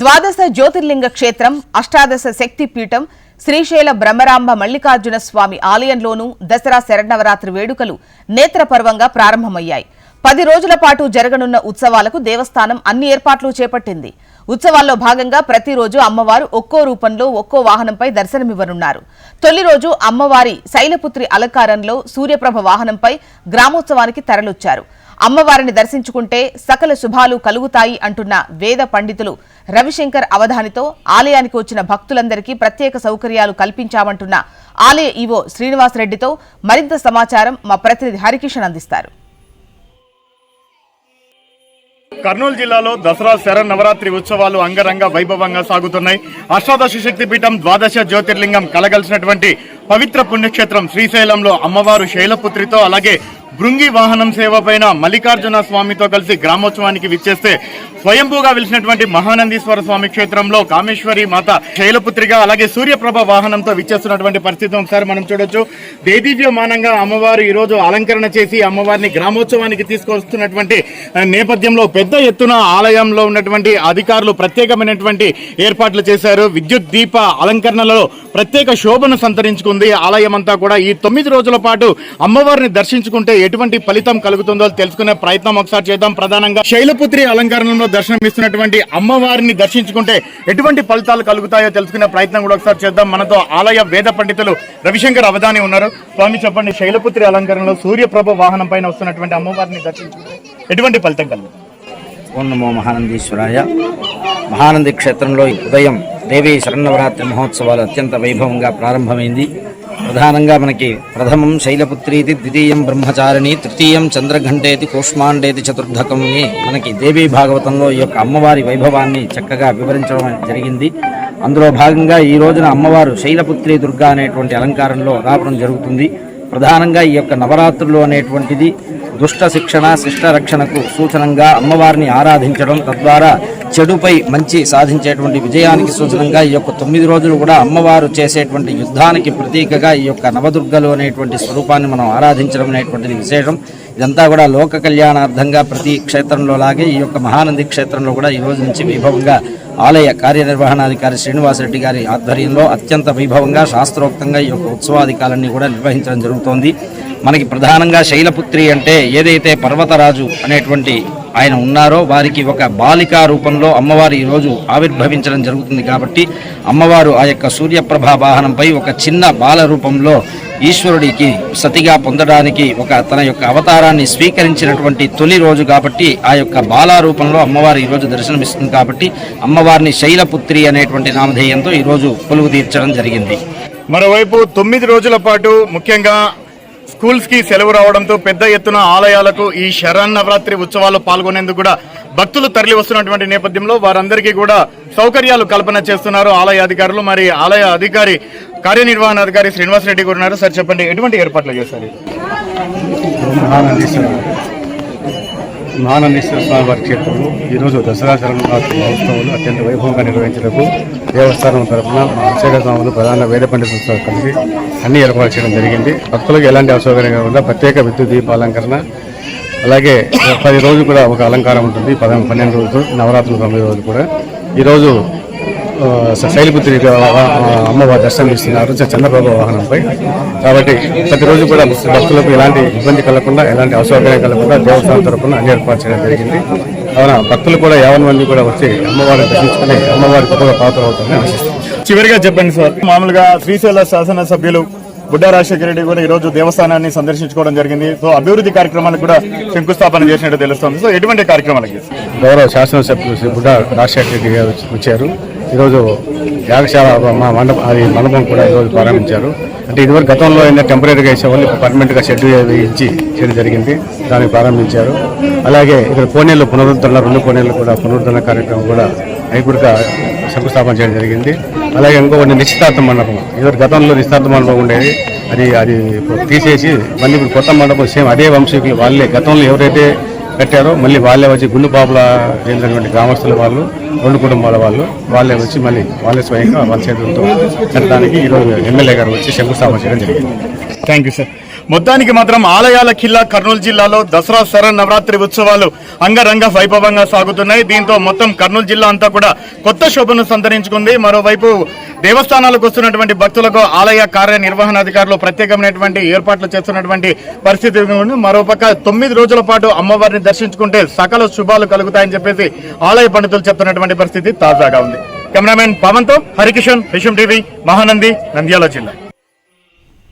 ద్వాదశ జ్యోతిర్లింగ క్షేత్రం అష్టాదశ శక్తి పీఠం శ్రీశైల బ్రహ్మరాంబ మల్లికార్జున స్వామి ఆలయంలోనూ దసరా శరణవరాత్రి వేడుకలు నేత్రపర్వంగా ప్రారంభమయ్యాయి. పది రోజుల పాటు జరగనున్న ఉత్సవాలకు దేవస్థానం అన్ని ఏర్పాట్లు చేపట్టింది. ఉత్సవాల్లో భాగంగా ప్రతిరోజు అమ్మవారు ఒక్కో రూపంలో ఒక్కో వాహనంపై దర్శనమివ్వనున్నారు. తొలి రోజు అమ్మవారి శైలపుత్రి అలంకారంలో సూర్యప్రభ వాహనంపై గ్రామోత్సవానికి తరలొచ్చారు. అమ్మవారిని దర్శించుకుంటే సకల శుభాలు కలుగుతాయి అంటున్న వేద పండితులు రవిశంకర్ అవధానితో ఆలయానికి వచ్చిన భక్తులందరికీ ప్రత్యేక సౌకర్యాలు కల్పించామంటున్న ఆలయ ఈవో శ్రీనివాసరెడ్డితో మరింత సమాచారం మా ప్రతినిధి హరికిషన్ అందిస్తారు. కర్నూలు జిల్లాలో దసరా శరణ్ నవరాత్రి ఉత్సవాలు అంగరంగ వైభవంగా సాగుతున్నాయి. అష్టాదశ శక్తి పీఠం ద్వాదశ జ్యోతిర్లింగం కలగలిసినటువంటి పవిత్ర పుణ్యక్షేత్రం శ్రీశైలంలో అమ్మవారు శైలపుత్రితో అలాగే భృంగి వాహనం సేవ పైన మల్లికార్జున స్వామితో కలిసి గ్రామోత్సవానికి విచ్చేస్తే స్వయంభూగా వెలిసినటువంటి మహానందీశ్వర స్వామి క్షేత్రంలో కామేశ్వరి మాత శైలపుత్రిగా అలాగే సూర్యప్రభ వాహనంతో విచ్చేస్తున్నటువంటి పరిస్థితి ఒకసారి మనం చూడొచ్చు. దేదీవ్యమానంగా అమ్మవారు ఈ రోజు అలంకరణ చేసి అమ్మవారిని గ్రామోత్సవానికి తీసుకొస్తున్నటువంటి నేపథ్యంలో పెద్ద ఎత్తున ఆలయంలో ఉన్నటువంటి అధికారులు ప్రత్యేకమైనటువంటి ఏర్పాట్లు చేశారు. విద్యుత్ దీప అలంకరణలో ప్రత్యేక శోభను సంతరించుకుంది. ఆలయం అంతా కూడా ఈ తొమ్మిది రోజుల పాటు అమ్మవారిని దర్శించుకుంటే ఎటువంటి ఫలితం కలుగుతుందో తెలుసుకునే ప్రయత్నం ఒకసారి చేద్దాం. ప్రధానంగా శైలపుత్రి అలంకరణలో దర్శనమిస్తున్నటువంటి అమ్మవారిని దర్శించుకుంటే ఎటువంటి ఫలితాలు కలుగుతాయో తెలుసుకునే ప్రయత్నం కూడా ఒకసారి చేద్దాం. మనతో ఆలయ వేద పండితులు రవిశంకర్ అవధాని ఉన్నారు. స్వామి చెప్పండి శైలపుత్రి అలంకరణలో సూర్యప్రభ వాహనం పైన వస్తున్నటువంటి అమ్మవారిని దర్శించుకుంటే ఎటువంటి ఫలితం కలుగుతుంది? ఓం నమో మహానందీశ్వరాయ. మహానంది క్షేత్రంలో ఉదయం దేవి శరన్నవరాత్రి మహోత్సవాలు అత్యంత వైభవంగా ప్రారంభమైంది. ప్రధానంగా మనకి ప్రథమం శైలపుత్రీతి ద్వితీయం బ్రహ్మచారిణి తృతీయం చంద్రఘంటేతి కూష్మాండేతి చతుర్ధకంని మనకి దేవీ భాగవతంలో ఈ యొక్క అమ్మవారి వైభవాన్ని చక్కగా వివరించడం జరిగింది. అందులో భాగంగా ఈ రోజున అమ్మవారు శైలపుత్రి దుర్గా అనేటువంటి అలంకారంలో రావడం జరుగుతుంది. ప్రధానంగా ఈ యొక్క నవరాత్రులు అనేటువంటిది దుష్ట శిక్షణ శిష్ట రక్షణకు సూచనంగా అమ్మవారిని ఆరాధించడం తద్వారా చెడుపై మంచి సాధించేటువంటి విజయానికి సూచనంగా ఈ యొక్క తొమ్మిది రోజులు కూడా అమ్మవారు చేసేటువంటి యుద్ధానికి ప్రతీకగా ఈ యొక్క నవదుర్గలు అనేటువంటి స్వరూపాన్ని మనం ఆరాధించడం అనేటువంటిది విశేషం. ఇదంతా కూడా లోక కళ్యాణార్థంగా ప్రతి క్షేత్రంలో లాగే ఈ యొక్క మహానంది క్షేత్రంలో కూడా ఈ రోజు నుంచి వైభవంగా ఆలయ కార్యనిర్వహణాధికారి శ్రీనివాసరెడ్డి గారి ఆధ్వర్యంలో అత్యంత వైభవంగా శాస్త్రోక్తంగా ఈ యొక్క ఉత్సవాధికాలన్నీ కూడా నిర్వహించడం జరుగుతోంది. మనకి ప్రధానంగా శైలపుత్రి అంటే ఏదైతే పర్వతరాజు అనేటువంటి ఆయన ఉన్నారో వారికి ఒక బాలికా రూపంలో అమ్మవారు ఈరోజు ఆవిర్భవించడం జరుగుతుంది కాబట్టి అమ్మవారు ఆ యొక్క సూర్యప్రభా వాహనంపై ఒక చిన్న బాల రూపంలో ఈశ్వరుడికి సతిగా పొందడానికి ఒక తన యొక్క అవతారాన్ని స్వీకరించినటువంటి తొలి రోజు కాబట్టి ఆ యొక్క బాలా రూపంలో అమ్మవారు ఈరోజు దర్శనమిస్తుంది కాబట్టి అమ్మవారిని శైలపుత్రి అనేటువంటి నామధేయంతో ఈరోజు కొలువు తీర్చడం జరిగింది. మరోవైపు తొమ్మిది రోజుల పాటు ముఖ్యంగా స్కూల్స్కి సెలవు రావడంతో పెద్ద ఎత్తున ఆలయాలకు ఈ శరన్నవరాత్రి ఉత్సవాల్లో పాల్గొనేందుకు కూడా భక్తులు తరలి వస్తున్నటువంటి నేపథ్యంలో వారందరికీ కూడా సౌకర్యాలు కల్పన చేస్తున్నారు ఆలయ అధికారులు. మరి ఆలయ అధికారి కార్యనిర్వహణాధికారి శ్రీనివాసరెడ్డి గారు ఉన్నారు. సార్ చెప్పండి. ఎటువంటి ఏర్పాట్లు చేశారు? మహానందేశ్వర స్వామి వారి క్షేత్రంలో ఈరోజు దసరా శరణరాత్రి మహోత్సవాలు అత్యంత వైభవంగా నిర్వహించడానికి దేవస్థానం తరఫున మా స్వాములు ప్రధాన వేద పండితులతో కలిసి అన్ని ఏర్పాటు చేయడం జరిగింది. భక్తులకు ఎలాంటి అసౌకర్యం కాకుండా ప్రత్యేక విద్యుత్ దీపాలంకరణ అలాగే పది రోజులు కూడా ఒక అలంకారం ఉంటుంది. పదహారు పన్నెండు రోజులు నవరాత్రులు తొమ్మిది రోజులు కూడా. ఈరోజు శైలపుత్రి అమ్మవారి దర్శనం ఇస్తున్నారు చంద్రబాబు వాహనంపై. కాబట్టి ప్రతిరోజు కూడా భక్తులకు ఎలాంటి ఇబ్బంది కలగకుండా ఎలాంటి అసౌకర్యం కలగకుండా దేవస్థానం తరపున అన్ని ఏర్పాటు చేయడం జరిగింది. కావున భక్తులు కూడా యావన్ మంది కూడా వచ్చి అమ్మవారిని దర్శించుకుని అమ్మవారి గొప్పగా పాత్ర అవుతుందని ఆశిస్తున్నాను చివరిగా చెప్పండి సార్ మామూలుగా శ్రీశైల శాసనసభ్యులు బుడ్డా రాజశేఖర రెడ్డి కూడా ఈ రోజు దేవస్థానాన్ని సందర్శించుకోవడం జరిగింది. సో అభివృద్ధి కార్యక్రమాలకు కూడా శంకుస్థాపన చేసినట్టు తెలుస్తుంది. సో ఎటువంటి కార్యక్రమాలకి? గౌరవ శాసనసభ్యులు శ్రీ బుడ్డ రాజశేఖర రెడ్డి గారు వచ్చి- వచ్చారు. ఈరోజు యాగశాల మా మండపం అది మండపం కూడా ఈరోజు ప్రారంభించారు. అంటే ఇదివరకు గతంలో అయినా టెంపరీగా వేసేవాళ్ళు ఇప్పుడు పర్మనెంట్గా షెడ్ వేయించి చేయడం జరిగింది. దాన్ని ప్రారంభించారు. అలాగే ఇక్కడ కోనేళ్ళు పునరుద్ధరణ రెండు కోనేళ్ళు కూడా పునరుద్ధరణ కార్యక్రమం కూడా నైపుడిగా శంకుస్థాపన చేయడం జరిగింది. అలాగే ఇంకొకటి నిశ్చితార్థ మండపం. ఇదివరకు గతంలో నిశ్చితార్థ మండపం ఉండేది. అది అది తీసేసి మళ్ళీ ఇప్పుడు కొత్త మండపం సేమ్ అదే వంశీకులు వాళ్ళే. గతంలో ఎవరైతే కట్టారో. మళ్ళీ వాళ్ళే వచ్చి గుండు బాబుల చెందినటువంటి గ్రామస్తుల వాళ్ళు రెండు కుటుంబాల వాళ్ళు వాళ్ళే వచ్చి మళ్ళీ వాళ్ళే స్వయంగా వాళ్ళ చేతులతో కట్టడానికి ఈరోజు ఎమ్మెల్యే గారు వచ్చి శంకుస్థాపన చేయడం జరిగింది. థ్యాంక్ యూ సార్ మొత్తానికి మాత్రం ఆలయాల కిల్లా కర్నూలు జిల్లాలో దసరా శరణ్ నవరాత్రి ఉత్సవాలు అంగరంగ వైభవంగా సాగుతున్నాయి. దీంతో మొత్తం కర్నూలు జిల్లా అంతా కూడా కొత్త శోభను సంతరించుకుంది. మరోవైపు దేవస్థానాలకు వస్తున్నటువంటి భక్తులకు ఆలయ కార్యనిర్వహణ అధికారులు ప్రత్యేకమైనటువంటి ఏర్పాట్లు చేస్తున్నటువంటి పరిస్థితి మరోపక్క తొమ్మిది రోజుల పాటు అమ్మవారిని దర్శించుకుంటే సకల శుభాలు కలుగుతాయని చెప్పేసి ఆలయ పండితులు చెప్తున్నటువంటి పరిస్థితి తాజాగా ఉంది. కెమెరామెన్ పవన్తో హరికిషన్ విషయం టీవీ మహానంది నంద్యాల జిల్లా.